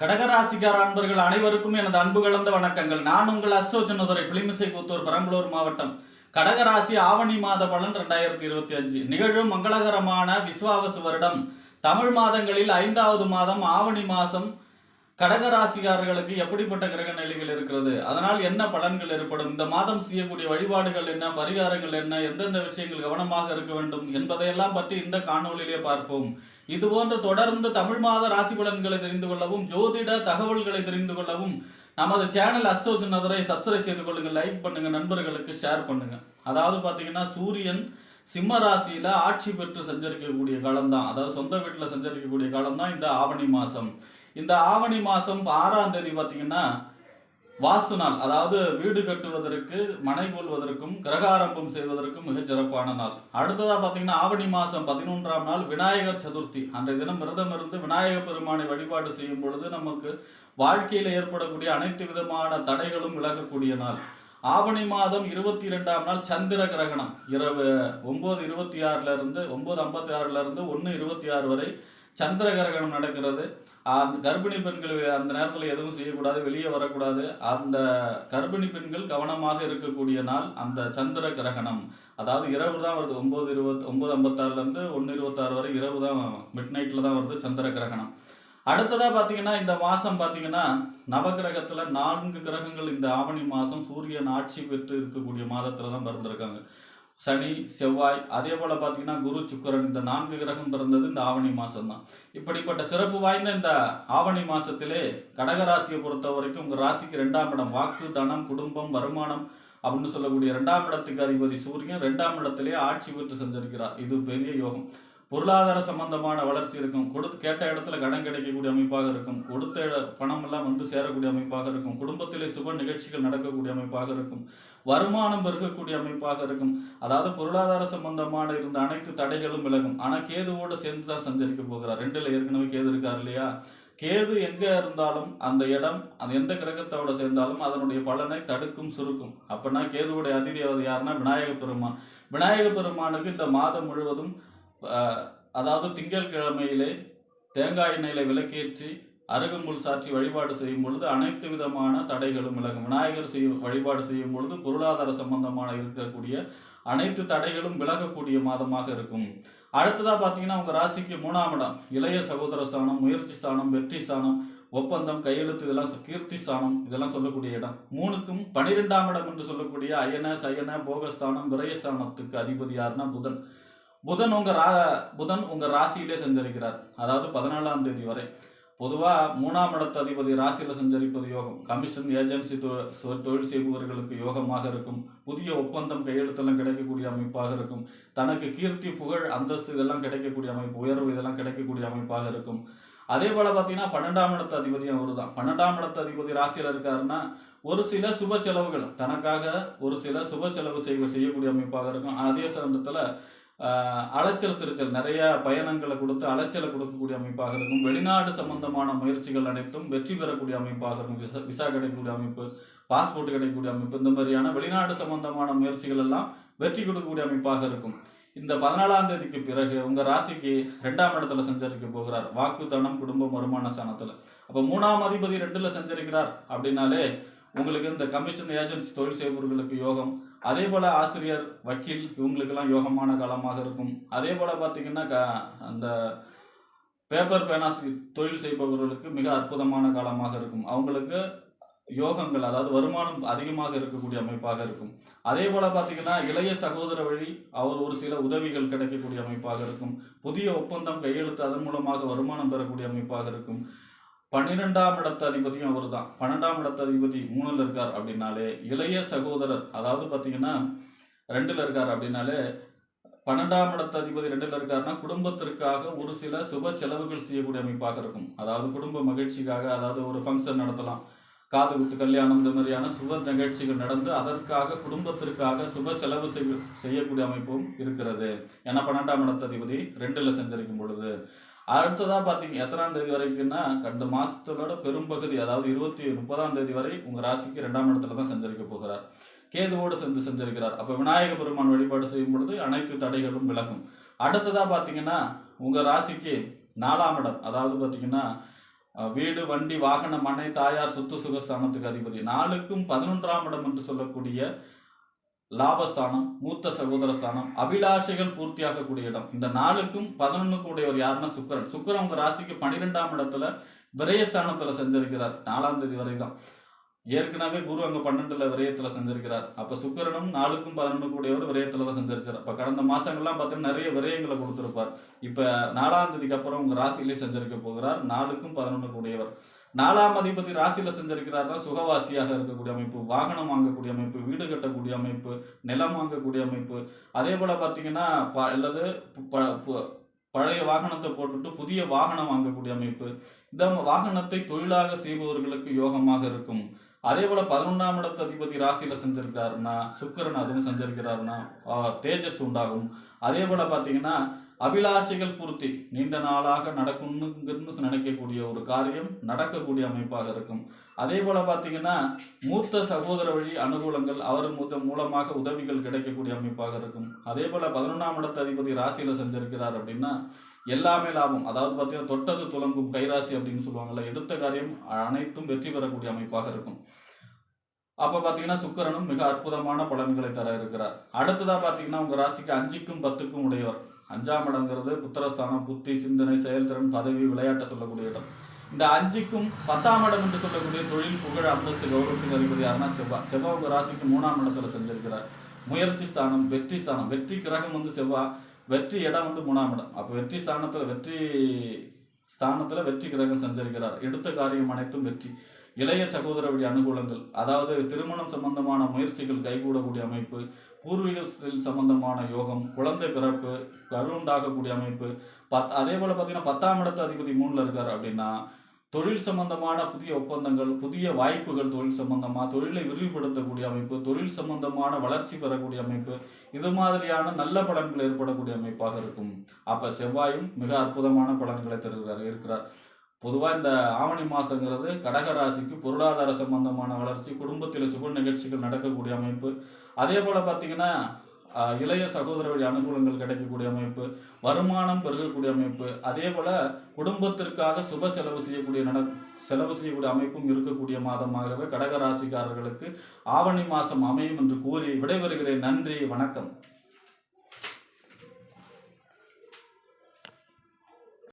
கடகராசிக்கார அன்பர்கள் அனைவருக்கும் எனது அன்பு கலந்த வணக்கங்கள். நான் உங்கள் அஸ்டோ சின்னதுரை புளிமிசை புத்தூர் பெரம்பலூர் மாவட்டம் கடகராசி ஆவணி மாத பலன் ரெண்டாயிரத்தி இருபத்தி அஞ்சு. நிகழும் மங்களகரமான விஸ்வாவசு வருடம். தமிழ் மாதங்களில் ஐந்தாவது மாதம் ஆவணி மாதம் கடகராசிக்காரர்களுக்கு எப்படிப்பட்ட கிரக நிலைகள் இருக்கிறது? அதனால் என்ன பலன்கள் ஏற்படும்? இந்த மாதம் செய்யக்கூடிய வழிபாடுகள் என்ன? பரிகாரங்கள் என்ன? எந்தெந்த விஷயங்கள் கவனமாக இருக்க வேண்டும்? என்பதையெல்லாம் பற்றி இந்த காணொலியிலே பார்ப்போம். இது போன்று தொடர்ந்து தமிழ் மாத ராசி பலன்களை தெரிந்து கொள்ளவும் ஜோதிட தகவல்களை தெரிந்து கொள்ளவும் நமது சேனல் அஸ்டோ சின்னதரை சப்ஸ்கிரைப் செய்து கொள்ளுங்கள். லைக் பண்ணுங்க நண்பர்களுக்கு ஷேர் பண்ணுங்க. அதாவது பார்த்தீங்கன்னா சூரியன் சிம்ம ராசியில ஆட்சி பெற்று சஞ்சரிக்கக்கூடிய காலம் தான் அதாவது சொந்த வீட்டில் சஞ்சரிக்கக்கூடிய காலம் தான் இந்த ஆவணி மாசம் இந்த ஆவணி மாதம் ஆறாம் தேதி பார்த்தீங்கன்னா வாஸ்து நாள் அதாவது வீடு கட்டுவதற்கு மனை கொள்வதற்கும் கிரகாரம்பம் செய்வதற்கும் மிகச் சிறப்பான நாள். அடுத்ததாக பார்த்தீங்கன்னா ஆவணி மாதம் பதினொன்றாம் நாள் விநாயகர் சதுர்த்தி. அன்றைய தினம் விரதம் இருந்து விநாயகர் பெருமானை வழிபாடு செய்யும் பொழுது நமக்கு வாழ்க்கையில் ஏற்படக்கூடிய அனைத்து விதமான தடைகளும் விலகக்கூடிய நாள். ஆவணி மாதம் இருபத்தி இரண்டாம் நாள் சந்திர கிரகணம். இரவு ஒன்பது இருபத்தி ஆறுல இருந்து ஒன்பது ஐம்பத்தி ஆறுல இருந்து ஒன்று இருபத்தி ஆறு வரை சந்திர கிரகணம் நடக்கிறது. அந்த கர்ப்பிணி பெண்கள் அந்த நேரத்தில் எதுவும் செய்யக்கூடாது வெளியே வரக்கூடாது. அந்த கர்ப்பிணி பெண்கள் கவனமாக இருக்கக்கூடிய நாள் அந்த சந்திர கிரகணம். அதாவது இரவு தான் வருது. ஒம்பது இருபத் ஒம்பது ஐம்பத்தாறுலேருந்து ஒன்று இருபத்தாறு வரை இரவு தான் மிட் நைட்டில் தான் வருது சந்திர கிரகணம். அடுத்ததாக பார்த்தீங்கன்னா இந்த மாதம் பார்த்தீங்கன்னா நவகிரகத்தில் நான்கு கிரகங்கள் இந்த ஆவணி மாதம் சூரியன் ஆட்சி பெற்று இருக்கக்கூடிய மாதத்தில் தான் பிறந்திருக்காங்க. சனி செவ்வாய் அதே போல் பார்த்தீங்கன்னா குரு சுக்கரன் இந்த நான்கு கிரகம் பிறந்தது இந்த ஆவணி மாதம் தான் இப்படிப்பட்ட சிறப்பு வாய்ந்த இந்த ஆவணி மாதத்திலே கடகராசியை பொறுத்த வரைக்கும் உங்கள் ராசிக்கு ரெண்டாம் இடம். வாக்கு தனம் குடும்பம் வருமானம் அப்படின்னு சொல்லக்கூடிய ரெண்டாம் இடத்துக்கு அதிபதி சூரியன் ரெண்டாம் இடத்திலே ஆட்சி பெற்று செஞ்சிருக்கிறார் இது பெரிய யோகம். பொருளாதார சம்பந்தமான வளர்ச்சி இருக்கும். கொடுத்து கேட்ட இடத்துல கடன் கிடைக்கக்கூடிய அமைப்பாக இருக்கும். கொடுத்த இட- பணம் எல்லாம் வந்து சேரக்கூடிய அமைப்பாக இருக்கும். குடும்பத்திலே சுப நிகழ்ச்சிகள் நடக்கக்கூடிய அமைப்பாக இருக்கும். வருமானம் பெருகக்கூடிய அமைப்பாக இருக்கும். அதாவது பொருளாதார சம்பந்தமான இருந்த அனைத்து தடைகளும் விலகும். ஆனா கேதுவோட சேர்ந்து தான் சஞ்சரிக்க போகிறார். ரெண்டுல ஏற்கனவே கேது இருக்கார் இல்லையா? கேது எங்க இருந்தாலும் அந்த இடம் அந்த எந்த கிரகத்தோட சேர்ந்தாலும் அதனுடைய பலனை தடுக்கும் சுருக்கும். அப்படின்னா கேதுவோட அதிதேவதை யாருன்னா விநாயக பெருமான். விநாயக பெருமானுக்கு இந்த மாதம் முழுவதும் அதாவது திங்கட்கிழமையிலே தேங்காய் எண்ணெயில விளக்கேற்றி அருகம்புல் சாற்றி வழிபாடு செய்யும் பொழுது அனைத்து விதமான தடைகளும் விலகும். விநாயகர் செய்யும் வழிபாடு செய்யும் பொழுது பொருளாதார சம்பந்தமான இருக்கக்கூடிய அனைத்து தடைகளும் விலகக்கூடிய மாதமாக இருக்கும். அடுத்ததாக பார்த்தீங்கன்னா உங்கள் ராசிக்கு மூணாம் இடம். இளைய சகோதர ஸ்தானம் முயற்சி ஸ்தானம் வெற்றி ஸ்தானம் ஒப்பந்தம் கையெழுத்து இதெல்லாம் கீர்த்தி ஸ்தானம் இதெல்லாம் சொல்லக்கூடிய இடம். மூணுக்கும் பனிரெண்டாம் இடம் என்று சொல்லக்கூடிய அயன சயன போகஸ்தானம் விரயஸ்தானத்துக்கு அதிபதி யாருன்னா புதன். புதன் உங்க ரா புதன் உங்க ராசியிலே சஞ்சரிக்கிறார். அதாவது பதினாலாம் தேதி வரை. பொதுவா மூணாம் இடத்து அதிபதி ராசியில சஞ்சரிப்பது யோகம். கமிஷன் ஏஜென்சி தொழில் செய்பவர்களுக்கு யோகமாக இருக்கும். புதிய ஒப்பந்தம் கையெழுத்தெல்லாம் கிடைக்கக்கூடிய அமைப்பாக இருக்கும். தனக்கு கீர்த்தி புகழ் அந்தஸ்து இதெல்லாம் கிடைக்கக்கூடிய அமைப்பு உயர்வு இதெல்லாம் கிடைக்கக்கூடிய அமைப்பாக இருக்கும். அதே போல பார்த்தீங்கன்னா பன்னெண்டாம் இடத்து அதிபதி அவர் தான் பன்னெண்டாம் இடத்து அதிபதி ராசியில் இருக்காருன்னா ஒரு சில சுப செலவுகள் தனக்காக ஒரு சில சுப செலவு செய்ய செய்யக்கூடிய அமைப்பாக இருக்கும். அதே சமயத்தில் அலைச்சல் திருச்சல். நிறைய பயணங்களை கொடுத்து அலைச்சலை கொடுக்கக்கூடிய அமைப்பாக இருக்கும். வெளிநாடு சம்பந்தமான முயற்சிகள் அனைத்தும் வெற்றி பெறக்கூடிய அமைப்பாக இருக்கும். விசா விசா கிடைக்கக்கூடிய அமைப்பு பாஸ்போர்ட் கிடைக்கக்கூடிய அமைப்பு இந்த மாதிரியான வெளிநாடு சம்பந்தமான முயற்சிகள் எல்லாம் வெற்றி கொடுக்கக்கூடிய அமைப்பாக இருக்கும். இந்த பதினாலாம் தேதிக்கு பிறகு உங்கள் ராசிக்கு ரெண்டாம் இடத்துல சஞ்சரிக்க போகிறார். வாக்கு தனம் குடும்பம் வருமான சனத்தில் அப்போ மூணாம் அதிபதி ரெண்டில் சஞ்சரிக்கிறார் அப்படின்னாலே உங்களுக்கு இந்த கமிஷன் ஏஜென்ட்ஸ் தொழில் செய்பவர்களுக்கு யோகம். அதே போல் ஆசிரியர் வக்கீல் இவங்களுக்கெல்லாம் யோகமான காலமாக இருக்கும். அதே போல் பார்த்தீங்கன்னா க- அந்த பேப்பர் பேனாஸ் தொழில் செய்பவர்களுக்கு மிக அற்புதமான காலமாக இருக்கும். அவங்களுக்கு யோகங்கள் அதாவது வருமானம் அதிகமாக இருக்கக்கூடிய அமைப்பாக இருக்கும். அதே போல் பார்த்தீங்கன்னா இளைய சகோதர வழி அவர் ஒரு சில உதவிகள் கிடைக்கக்கூடிய அமைப்பாக இருக்கும். புதிய ஒப்பந்தம் கையெழுத்து அதன் மூலமாக வருமானம் பெறக்கூடிய அமைப்பாக இருக்கும். பன்னிரெண்டாம் இடத்த அதிபதியும் அவர் தான் பன்னெண்டாம் இடத்த அதிபதி மூணுல இருக்கார் அப்படின்னாலே இளைய சகோதரர் அதாவது பார்த்தீங்கன்னா ரெண்டுல இருக்கார் அப்படின்னாலே பன்னெண்டாம் இடத்த அதிபதி ரெண்டுல இருக்காருன்னா குடும்பத்திற்காக ஒரு சில சுப செலவுகள் செய்யக்கூடிய அமைப்பாக இருக்கும். அதாவது குடும்ப மகிழ்ச்சிக்காக அதாவது ஒரு ஃபங்க்ஷன் நடத்தலாம். காது குத்து கல்யாணம் இந்த மாதிரியான சுப நிகழ்ச்சிகள் நடந்து அதற்காக குடும்பத்திற்காக சுப செலவு செய்ய செய்யக்கூடிய அமைப்பும் இருக்கிறது. ஏன்னா பன்னெண்டாம் இடத்த அதிபதி ரெண்டுல செஞ்சிருக்கும் பொழுது. அடுத்ததாக பார்த்தீங்க எத்தனாம் தேதி வரைக்கும்னா கடந்த மாதத்தோட பெரும்பகுதி அதாவது இருபத்தி முப்பதாம் தேதி வரை உங்கள் ராசிக்கு ரெண்டாம் இடத்துல தான் சஞ்சரிக்க போகிறார். கேதுவோடு சேர்ந்து செஞ்சிருக்கிறார். அப்போ விநாயக பெருமான் வழிபாடு செய்யும் பொழுது அனைத்து தடைகளும் விலகும். அடுத்ததாக பார்த்தீங்கன்னா உங்கள் ராசிக்கு நாலாம் இடம். அதாவது பார்த்தீங்கன்னா வீடு வண்டி வாகன மனை தாயார் சொத்து சுகஸ்தானத்துக்கு அதிபதி. நாளுக்கும் பதினொன்றாம் இடம் என்று சொல்லக்கூடிய லாபஸ்தானம் மூத்த சகோதர ஸ்தானம் அபிலாஷைகள் பூர்த்தியாகக்கூடிய இடம். இந்த நாளுக்கும் பதினொன்னுக்கு உடையவர் யாருன்னா சுக்கரன். சுக்கரன் உங்க ராசிக்கு பன்னிரெண்டாம் இடத்துல விரயஸ்தானத்துல செஞ்சிருக்கிறார். நாலாம் தேதி வரை ஏற்கனவே குரு அங்க பன்னெண்டுல விரயத்துல செஞ்சிருக்கிறார். அப்ப சுக்கரனும் நாலுக்கும் பதினொன்னுக்கு உடையவர் விரயத்துல தான் செஞ்சிருக்கிறார். அப்ப கடந்த மாசங்கள்லாம் பார்த்தீங்கன்னா நிறைய விரயங்களை கொடுத்திருப்பார். இப்ப நாலாம் தேதிக்கு அப்புறம் உங்க ராசியிலே செஞ்சிருக்க போகிறார். நாலுக்கும் பதினொன்னுக்கு உடையவர். நாலாம் அதிபதி ராசியில செஞ்சிருக்கிறாருன்னா சுகவாசியாக இருக்கக்கூடிய அமைப்பு வாகனம் வாங்கக்கூடிய அமைப்பு வீடு கட்டக்கூடிய அமைப்பு நிலம் வாங்கக்கூடிய அமைப்பு. அதே போல பாத்தீங்கன்னா ப- அல்லது ப- ப- பழைய வாகனத்தை போட்டுட்டு புதிய வாகனம் வாங்கக்கூடிய அமைப்பு. இந்த வாகனத்தை தொழிலாக செய்பவர்களுக்கு யோகமாக இருக்கும். அதே போல பதினொன்றாம் இடத்து அதிபதி ராசியில செஞ்சிருக்கிறாருன்னா சுக்கரன் அதுவும் செஞ்சிருக்கிறாருன்னா தேஜஸ் உண்டாகும். அதே போல பாத்தீங்கன்னா அபிலாஷைகள் பூர்த்தி நீண்ட நாளாக நடக்கணுங்கிறது நினைக்கக்கூடிய ஒரு காரியம் நடக்கக்கூடிய அமைப்பாக இருக்கும். அதே போல பார்த்தீங்கன்னா மூத்த சகோதர வழி அனுகூலங்கள் அவர் மூத்த மூலமாக உதவிகள் கிடைக்கக்கூடிய அமைப்பாக இருக்கும். அதே போல பதினொன்றாம் இடத்த அதிபதி ராசியில் செஞ்சிருக்கிறார் அப்படின்னா எல்லாமே லாபம். அதாவது பார்த்தீங்கன்னா தொட்டது துலங்கும் கைராசி அப்படின்னு சொல்லுவாங்கல்ல எடுத்த காரியம் அனைத்தும் வெற்றி பெறக்கூடிய அமைப்பாக இருக்கும். அப்போ பார்த்தீங்கன்னா சுக்கரனும் மிக அற்புதமான பலன்களை தர இருக்கிறார். அடுத்ததாக பார்த்தீங்கன்னா உங்கள் ராசிக்கு அஞ்சுக்கும் பத்துக்கும் உடையவர். அஞ்சாம் இடங்கிறது புத்திரஸ்தானம் புத்தி சிந்தனை செயல்திறன் பதவி விளையாட்டை சொல்லக்கூடிய இடம். இந்த அஞ்சுக்கும் பத்தாம் இடம் என்று சொல்லக்கூடிய தொழில் புகழ் அந்தஸ்து கௌரவத்துக்கு அதிபதி யாருன்னா செவ்வாய் செவ்வாய் உங்க ராசிக்கு மூணாம் இடத்துல செஞ்சிருக்கிறார் முயற்சி ஸ்தானம் வெற்றி ஸ்தானம். வெற்றி கிரகம் வந்து செவ்வாய் வெற்றி இடம் வந்து மூணாம் இடம். அப்போ வெற்றி ஸ்தானத்துல வெற்றி ஸ்தானத்துல வெற்றி கிரகம் செஞ்சிருக்கிறார் எடுத்த காரியம் அனைத்தும் வெற்றி. இளைய சகோதர வழி அனுகூலங்கள் அதாவது திருமணம் சம்பந்தமான முயற்சிகள் கைகூடக்கூடிய அமைப்பு பூர்வீகத்தில் சம்பந்தமான யோகம் குழந்தை பிறப்பு கருண்டாகக்கூடிய அமைப்பு பத் அதே போல பார்த்தீங்கன்னா பத்தாம் இடத்து அதிபதி மூணில் இருக்காரு அப்படின்னா தொழில் சம்பந்தமான புதிய ஒப்பந்தங்கள் புதிய வாய்ப்புகள் தொழில் சம்பந்தமா தொழிலை விரிவுபடுத்தக்கூடிய அமைப்பு தொழில் சம்பந்தமான வளர்ச்சி பெறக்கூடிய அமைப்பு இது மாதிரியான நல்ல பலன்கள் ஏற்படக்கூடிய அமைப்பாக இருக்கும். அப்ப செவ்வாயும் மிக அற்புதமான பலன்களை தருகிறார் இருக்கிறார். பொதுவாக இந்த ஆவணி மாதங்கிறது கடக ராசிக்கு பொருளாதார சம்பந்தமான வளர்ச்சி குடும்பத்தில் சுப நிகழ்ச்சிகள் நடக்கக்கூடிய அமைப்பு. அதே போல் பார்த்தீங்கன்னா இளைய சகோதர வழி அனுகூலங்கள் கிடைக்கக்கூடிய அமைப்பு வருமானம் பெருகக்கூடிய அமைப்பு. அதே போல் குடும்பத்திற்காக சுப செலவு செய்யக்கூடிய நட செலவு செய்யக்கூடிய அமைப்பும் இருக்கக்கூடிய மாதமாகவே கடகராசிக்காரர்களுக்கு ஆவணி மாதம் அமையும் என்று கூறி விடைபெறுகிறேன். நன்றி வணக்கம்.